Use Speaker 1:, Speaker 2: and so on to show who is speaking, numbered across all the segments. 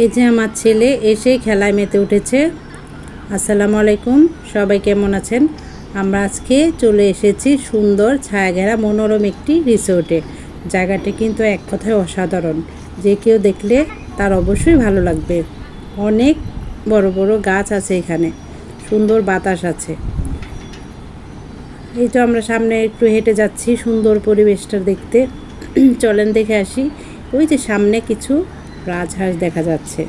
Speaker 1: এই যে আমার ছেলে এসেই খেলায় মেতে উঠেছে। আসসালামু আলাইকুম, সবাই কেমন আছেন? আমরা আজকে চলে এসেছি সুন্দর ছায়াঘেরা মনোরম একটি রিসোর্টে। জায়গাটি কিন্তু এক কথায় অসাধারণ। যে কেউ দেখলে তার অবশ্যই ভালো লাগবে। অনেক বড় বড় গাছ আছে এখানে। সুন্দর বাতাস আছে। এই তো আমরা সামনে একটু হেঁটে যাচ্ছি সুন্দর পরিবেশটা দেখতে। চলেন দেখে আসি। ওই যে সামনে কিছু রাজহাঁস দেখা যাচ্ছে।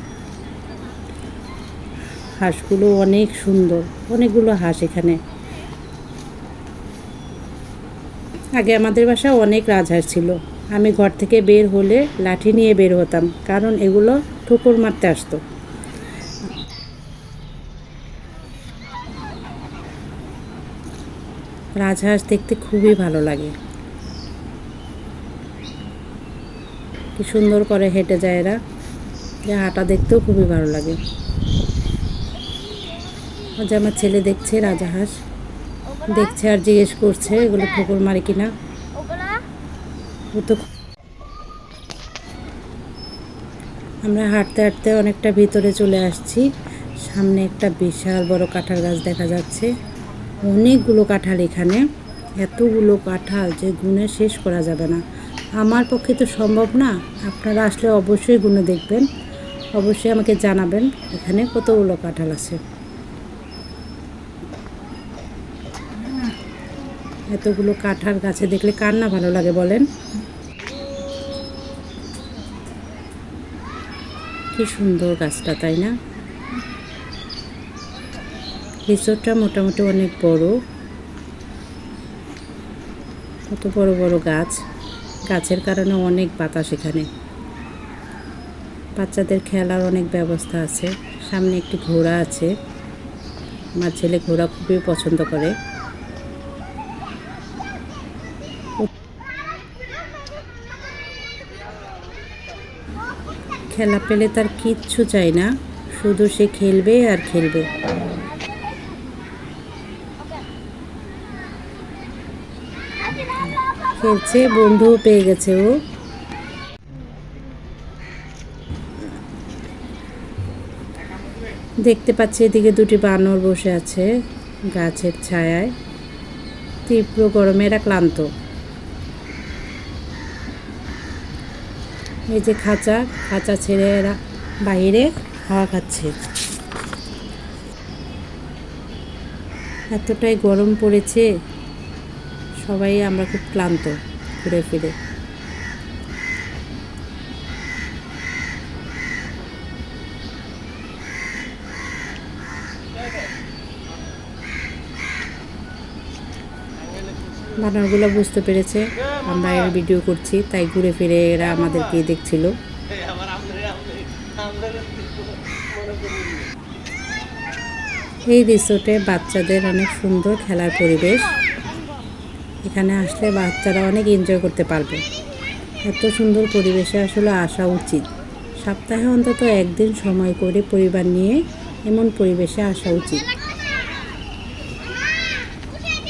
Speaker 1: হাঁসগুলো অনেক সুন্দর, অনেকগুলো হাঁস এখানে। আগে আমাদের বাসায় অনেক রাজহাঁস ছিল। আমি ঘর থেকে বের হলে লাঠি নিয়ে বের হতাম, কারণ এগুলো ঠোকর মারতে আসতো। রাজহাঁস দেখতে খুবই ভালো লাগে। কি সুন্দর করে হেঁটে যায় এরা। যে হাঁটা দেখতেও খুবই ভালো লাগে। আজ আমার ছেলে দেখছে রাজাহাঁস দেখছে আর জিজ্ঞেস করছে, এগুলো ঠোকর মারে কিনা? ও তো আমরা হাঁটতে হাঁটতে অনেকটা ভিতরে চলে আসছি। সামনে একটা বিশাল বড় কাঁঠাল গাছ দেখা যাচ্ছে। অনেকগুলো কাঁঠাল এখানে। এতগুলো কাঁঠাল যে গুনে শেষ করা যাবে না। আমার পক্ষে তো সম্ভব না। আপনারা আসলে অবশ্যই গুনে দেখবেন। অবশ্যই আমাকে জানাবেন। এখানে কতগুলো কাঁঠাল আছে। এতগুলো কাঁঠাল গাছে দেখলে কার না ভালো লাগে বলেন? কি সুন্দর গাছটা, তাই না? রিসোর্টটা মোটামুটি অনেক বড়। কত বড় বড় গাছ। গাছের কারণে অনেক বাতাস এখানে। বাচ্চাদের খেলার অনেক ব্যবস্থা আছে। সামনে একটি ঘোড়া আছে। আমার ছেলে ঘোড়া খুবই পছন্দ করে। খেলা পেলে তার কিচ্ছু চাই না। শুধু সে খেলবে আর খেলবে। খেলছে, বন্ধুও পেয়ে গেছে ও। দেখতে পাচ্ছি এদিকে দুটি বানর বসে আছে গাছের ছায়ায়। তীব্র গরমে এরা ক্লান্ত। এই যে খাঁচা খাঁচা ছেড়ে এরা বাইরে হাওয়া খাচ্ছে। এতটাই গরম পড়েছে, সবাই আমরা খুব ক্লান্ত ঘুরে ফিরে। বানরগুলো বুঝতে পেরেছে। আমরা এর ভিডিও করছি, তাই ঘুরে ফিরে এরা আমাদেরকে দেখছিল। এই রিসোর্টে বাচ্চাদের অনেক সুন্দর খেলার পরিবেশ। এখানে আসলে বাচ্চারা অনেক এনজয় করতে পারবে। এত সুন্দর পরিবেশে আসলে আসা উচিত। সপ্তাহে অন্তত একদিন সময় করে পরিবার নিয়ে এমন পরিবেশে আসা উচিত।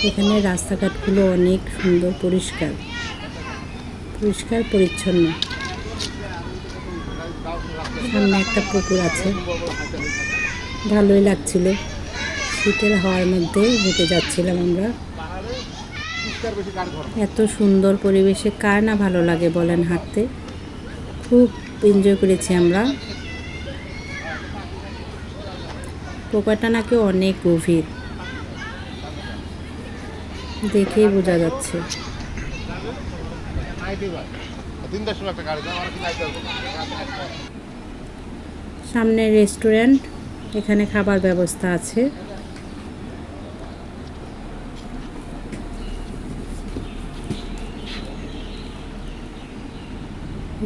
Speaker 1: এখানে রাস্তাঘাটগুলো অনেক সুন্দর, পরিষ্কার। পরিষ্কার, পরিচ্ছন্ন। সামনে একটা পুকুর আছে। ভালোই লাগছিল। শীতের হাওয়ার মধ্যে হেঁটে যাচ্ছিলাম আমরা। এত সুন্দর পরিবেশে কার না ভালো লাগে বলেন হাঁটতে। খুব এনজয় করেছি আমরা। পোকাটা নাকি অনেক গভীর। দেখেই বোঝা যাচ্ছে। সামনে রেস্টুরেন্ট, এখানে খাবার ব্যবস্থা আছে।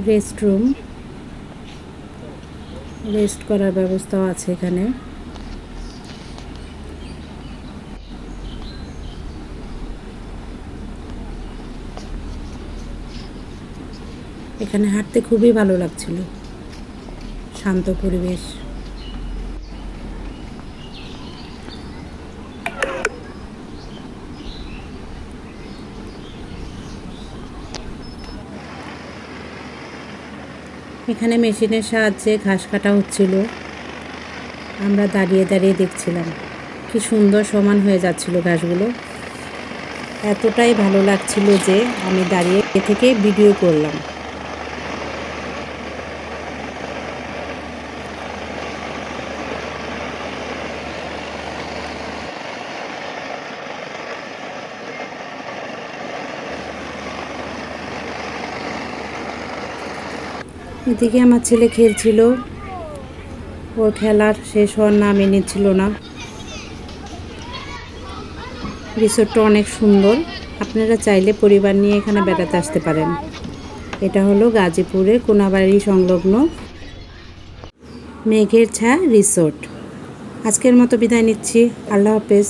Speaker 1: রেস্টরুম, রেস্ট করার ব্যবস্থাও আছে এখানে। এখানে হাঁটতে খুবই ভালো লাগছিল। শান্ত পরিবেশ। এখানে মেশিনের সাহায্যে ঘাস কাটা হচ্ছিল। আমরা দাঁড়িয়ে দাঁড়িয়ে দেখছিলাম। কি সুন্দর সমান হয়ে যাচ্ছিল ঘাসগুলো। এতটাই ভালো লাগছিল যে আমি দাঁড়িয়ে এ থেকে ভিডিও করলাম। এদিকে আমার ছেলে খেলছিল। ওর খেলার শেষ হওয়ার নামই নিচ্ছিল না। রিসোর্টটা অনেক সুন্দর। আপনারা চাইলে পরিবার নিয়ে এখানে বেড়াতে আসতে পারেন। এটা হলো গাজীপুরে কোনাবাড়ি সংলগ্ন মেঘের ছা রিসোর্ট। আজকের মতো বিদায় নিচ্ছি। আল্লাহ হাফেজ।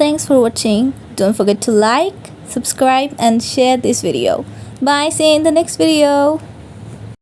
Speaker 2: Thanks for watching. Don't forget to like, subscribe and share this video. Bye See in the next video.